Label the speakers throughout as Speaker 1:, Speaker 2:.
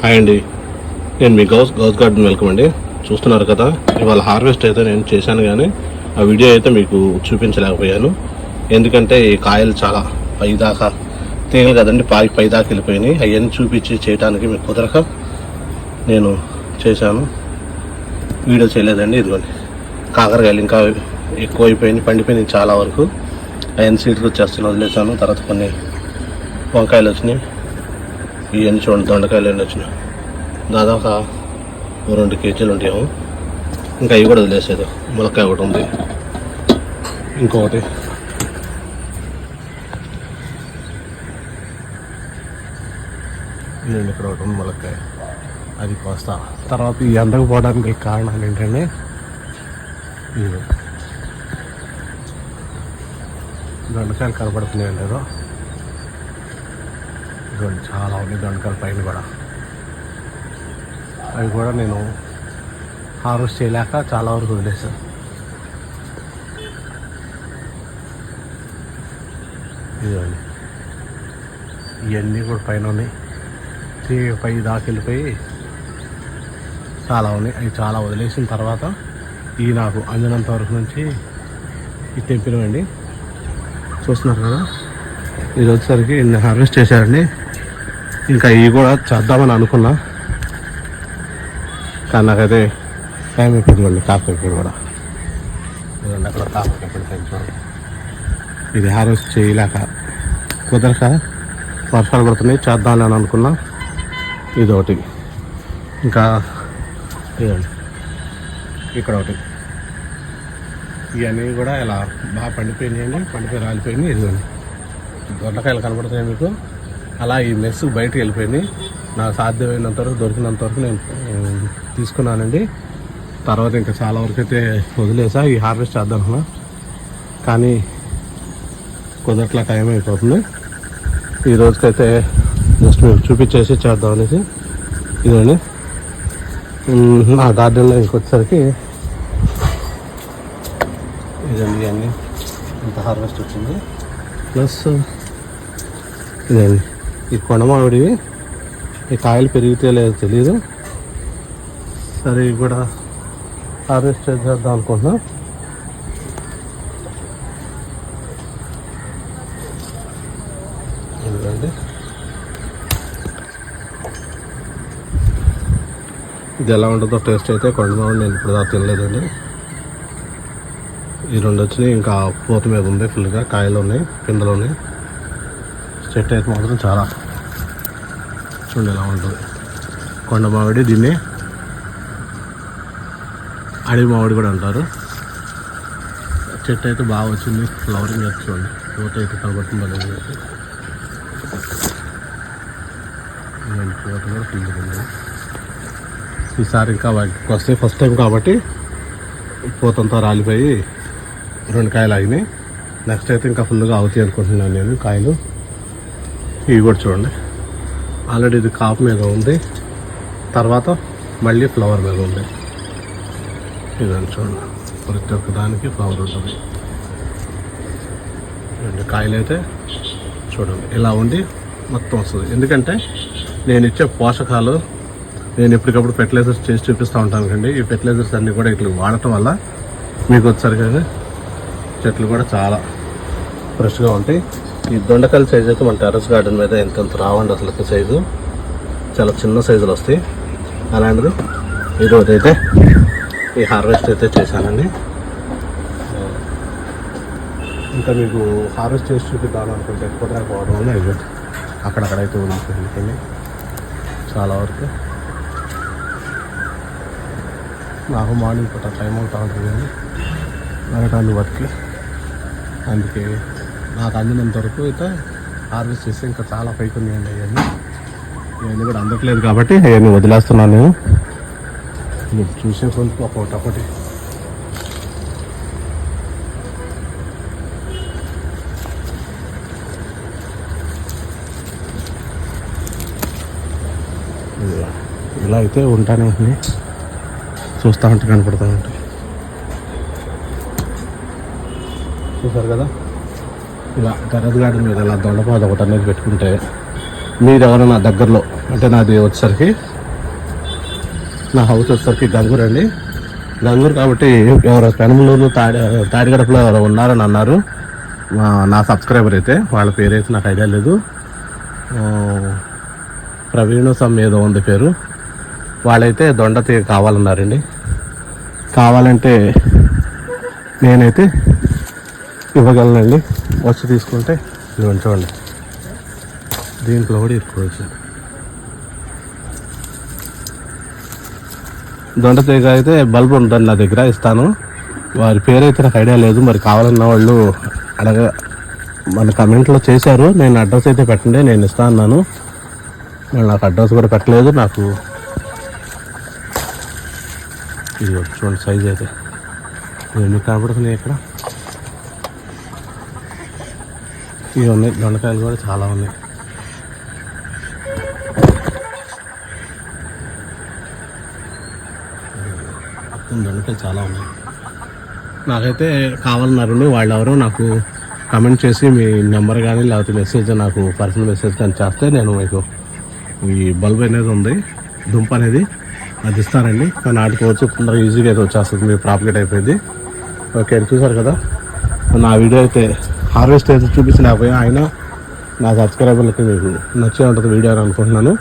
Speaker 1: Hi అండి. నేను మీ గౌస్ గౌస్ గార్డెన్ వెల్కమ్ అండి. చూస్తున్నారు కదా ఇవాళ హార్వెస్ట్ అయితే నేను చేశాను కానీ ఆ వీడియో అయితే మీకు చూపించలేకపోయాను. ఎందుకంటే ఈ కాయలు చాలా పైదాకా తీగలు కదండి పై పైదాకా వెళ్ళిపోయినాయి. అవన్నీ చూపించి చేయడానికి మీకు కుదరక నేను చేశాను. వీడియో చేయలేదండి ఇదిగోండి. కాకరకాయలు ఇంకా ఎక్కువ అయిపోయినాయి పండిపోయినాయి చాలా వరకు. అవన్నీ సీట్లు వచ్చేస్తాను వదిలేసాను తర్వాత కొన్ని వంకాయలు వచ్చినాయి. ఇవన్నీ చూడండి దొండకాయలు ఎన్ని వచ్చినాయి. దాదాపు ఓ రెండు కేజీలు ఉంటాయేమో. ఇంకా అవి కూడా వదిలేసేది ములక్కాయ ఒకటి ఉంది. ఇంకొకటి. నేను ఇక్కడ ఒకటి ఉంది ములక్కాయ. అది కోస్తా. తర్వాత ఈ ఎండకు పోవడానికి కారణాలు ఏంటంటే దొండకాయలు కనబడుతున్నాయో లేదో. ఇదిగోండి చాలా ఉన్నాయి దొండకాయల పైన కూడా. అవి కూడా నేను హార్వెస్ట్ చేయలేక చాలా వరకు వదిలేసాను ఇదిగోండి. ఇవన్నీ కూడా పైన ఉన్నాయి. తీగ పై దాకా వెళ్ళిపోయి చాలా ఉన్నాయి. అవి చాలా వదిలేసిన తర్వాత ఇవి నాకు అందినంత వరకు నుంచి ఇది తెంపినవండి చూస్తున్నారు కదా? ఇది వచ్చేసరికి ఇన్ని హార్వెస్ట్ చేశారండి. ఇంకా ఇవి కూడా చేద్దామని అనుకున్నా. కానీ నాకైతే టైం అయిపోయింది కాకపోతే కూడా. ఇదిగోండి అక్కడ కాకపోతే పెంచాను ఇది హార్వెస్ట్ చేయలేక కుదరక వర్షాలు పడుతున్నాయి చేద్దామని అని అనుకున్నా. ఇది ఒకటి ఇంకా ఇదండి ఇక్కడ ఒకటి. ఇవన్నీ కూడా ఇలా బాగా పండిపోయినాయండి పండిపోయి రాలిపోయినాయి. ఇదిగోండి దొండకాయలు కనబడుతున్నాయి మీకు. అలా ఈ మెస్ బయటకు వెళ్ళిపోయింది. నాకు సాధ్యమైనంత వరకు దొరికినంత వరకు నేను తీసుకున్నానండి. తర్వాత ఇంకా చాలా వరకు అయితే వదిలేసా ఈ హార్వెస్ట్ చేద్దాం కానీ కుదరట్లా టైం అయిపోతుంది. ఈ రోజుకైతే జస్ట్ మీకు చూపించేసి చేద్దాం అనేసి ఇదండి. నా గార్డెన్లో ఇంకొచ్చేసరికి ఇదండి ఇవన్నీ. ఇంత హార్వెస్ట్ వచ్చింది. ప్లస్ ఇదండి. ఈ కొండమావిడివి ఈ కాయలు పెరిగితే లేదో తెలియదు సరే ఇవి కూడా హార్వెస్ట్ చేద్దాం అనుకుంటున్నా. ఇది ఎలా ఉంటుందో టేస్ట్ అయితే కొండమావిడి నేను ఇప్పుడు దాకా తినలేదండి. ఈ రెండు వచ్చినాయి ఇంకా పూత మీద ఉంది ఫుల్గా కాయలు ఉన్నాయి పిండలు ఉన్నాయి. చెట్టు అయితే మాత్రం చాలా చూడండి ఎలా ఉంటుంది. కొండ మామిడి దీన్ని అడవి మామిడి కూడా అంటారు. చెట్టు అయితే బాగా వచ్చింది. ఫ్లవరింగ్ అయితే చూడండి. పూత అయితే కనబడుతుంది అనేది పూత కూడా ఈసారి ఇంకా వాటికి వస్తే ఫస్ట్ టైం కాబట్టి పూతంతా రాలిపోయి రెండు కాయలు ఆగినాయి. నెక్స్ట్ అయితే ఇంకా ఫుల్గా అవుతాయి అనుకుంటున్నాను నేను కాయలు. ఇవి కూడా చూడండి. ఆల్రెడీ ఇది కాపు మీద ఉంది. తర్వాత మళ్ళీ ఫ్లవర్ మీద ఉంది. ఇదని చూడండి. ప్రతి ఒక్క దానికి ఫ్లవర్ ఉంటుంది. రెండు కాయలు అయితే చూడండి. ఇలా ఉండి మొత్తం వస్తుంది. ఎందుకంటే నేను ఇచ్చే పోషకాలు నేను ఎప్పటికప్పుడు ఫెర్టిలైజర్స్ చేసి చూపిస్తూ ఉంటాను కండి ఈ ఫెర్టిలైజర్స్ అన్నీ కూడా ఇట్లా వాడటం వల్ల మీకు వచ్చేసరికి చెట్లు కూడా చాలా ఫ్రెష్గా ఉంటాయి. ఈ దొండకాయల సైజ్ అయితే మన టెర్రస్ గార్డెన్ మీద ఎంత ఎంత రావండి అసలు సైజు చాలా చిన్న సైజులు వస్తాయి. అలాంటిది ఈరోజు అయితే ఈ హార్వెస్ట్ అయితే చేశానండి. ఇంకా మీకు హార్వెస్ట్ చేసి చూపిద్దాం అనుకుంటే ఎక్కువ పోవడం వల్ల ఇది. అక్కడక్కడైతే ఉంది. చాలా వరకు నాకు మార్నింగ్ పూట టైం అవుతా ఉంటుంది కానీ వెళ్ళటాన్ని వర్క్ అందుకే నాకు అందినంత వరకు అయితే హార్వెస్ట్ చేస్తే ఇంకా చాలా పైకి ఉన్నాయండి అవన్నీ. ఇవన్నీ కూడా అందట్లేదు కాబట్టి అవన్నీ వదిలేస్తున్నాను నేను. మీరు చూసే కొంచెం ఒకటి ఒకటి. ఇలా అయితే ఉంటానే ఉంటుంది చూస్తూ ఉంటే కనపడతా ఉంటాయి చూసారు కదా? ఇలా గరద్ మీద ఇలా దొండపాద ఒకటి అనేది పెట్టుకుంటే మీరు ఎవరైనా దగ్గరలో అంటే నాది వచ్చేసరికి నా హౌస్ వచ్చేసరికి గంగూరు అండి. గంగూరు కాబట్టి ఎవరో పెనమలూరు తాడి తాడిగడపలో ఎవరో ఉన్నారని అన్నారు. మా- నా సబ్స్క్రైబర్ అయితే వాళ్ళ పేరు అయితే నాకు ఐడియా లేదు. ఆ, సమ్ ఏదో ఉంది పేరు. వాళ్ళైతే దొండ తీగ కావాలన్నారండి. కావాలంటే నేనైతే ఇవ్వగలనండి. వచ్చి తీసుకుంటే ఇది ఉంచండి దీంట్లో కూడా ఇరుక్కోవచ్చు దొండ తీగ అయితే బల్బ్ ఉంటుంది నా దగ్గర ఇస్తాను. వారి పేరు అయితే నాకు ఐడియా లేదు మరి కావాలన్న వాళ్ళు అడగ మన కమెంట్లో చేశారు. నేను అడ్రస్ అయితే పెట్టండి నేను ఇస్తా అన్నాను. వాళ్ళు నాకు అడ్రస్ కూడా పెట్టలేదు నాకు ఇది చూడండి సైజ్ అయితే. ఎన్ని కనబడుతున్నాయి ఇక్కడ. ఇవి ఉన్నాయి. దొండకాయలు కూడా చాలా ఉన్నాయి. మొత్తం దొండకాయలు చాలా ఉన్నాయి. నాకైతే కావాలన్నారండి వాళ్ళు ఎవరో నాకు కమెంట్ చేసి మీ నెంబర్ కానీ లేకపోతే మెసేజ్ నాకు పర్సనల్ మెసేజ్ కానీ చేస్తే నేను మీకు ఈ బల్బ్ అనేది ఉంది దుంప అనేది అది ఇస్తానండి. కానీ నాటుకోవచ్చు తొందరగా ఈజీగా అయితే వచ్చేస్తుంది మీ ప్రాఫిట్ అయిపోయింది. ఓకే చూసారు కదా? నా వీడియో అయితే హార్వెస్ట్ అయితే చూపించలేకపోయా ఆయన నా సబ్స్క్రైబర్లకి మీకు నచ్చే ఉంటుంది వీడియో అని అనుకుంటున్నాను.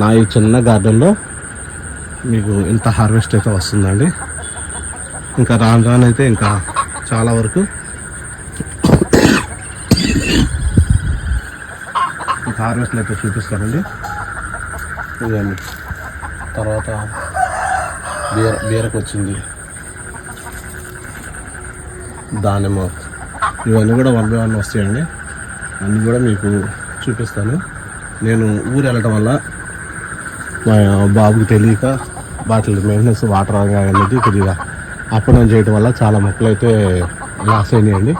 Speaker 1: నా ఈ చిన్న గార్డెన్లో మీకు ఇంత హార్వెస్ట్ అయితే వస్తుందండి. ఇంకా రాను రాను అయితే ఇంకా చాలా వరకు ఇంకా హార్వెస్ట్లు అయితే చూపిస్తానండి. ఇదండి తర్వాత బీర బీరకు వచ్చింది దానిమ్మ ఇవన్నీ కూడా వన్ బై వన్ వస్తాయండి. అన్నీ కూడా మీకు చూపిస్తాను. నేను ఊరు వెళ్ళటం వల్ల మా బాబుకి తెలియక వాటి మెయింటెనెన్స్ వాటర్ అనేది కొద్దిగా అప్ డౌన్ చేయడం వల్ల చాలా మొక్కలు అయితే లాస్ అయినాయండి.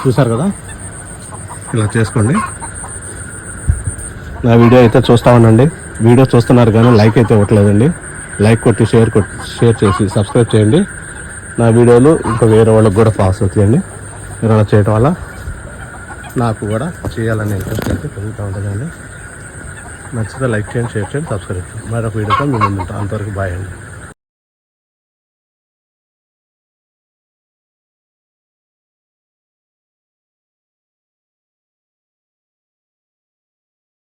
Speaker 1: చూసారు కదా? ఇలా చేసుకోండి. నా వీడియో అయితే చూస్తా ఉండండి. వీడియో చూస్తున్నారు కానీ లైక్ అయితే ఇవ్వట్లేదండి. లైక్ కొట్టి షేర్ కొట్టి షేర్ చేసి సబ్స్క్రైబ్ చేయండి. నా వీడియోలు ఇంకా వేరే వాళ్ళకి కూడా పాస్ అవుతాయండి. మీరు అలా చేయటం వల్ల నాకు కూడా చేయాలనే ఇంట్రెస్ట్ అయితే పెరుగుతూ ఉంటుందండి. నచ్చితే లైక్ చేయండి షేర్ చేయండి సబ్స్క్రైబ్ చేయండి. మరొక వీడియోతో మీ ముందు అంతవరకు బాయ్ అండి.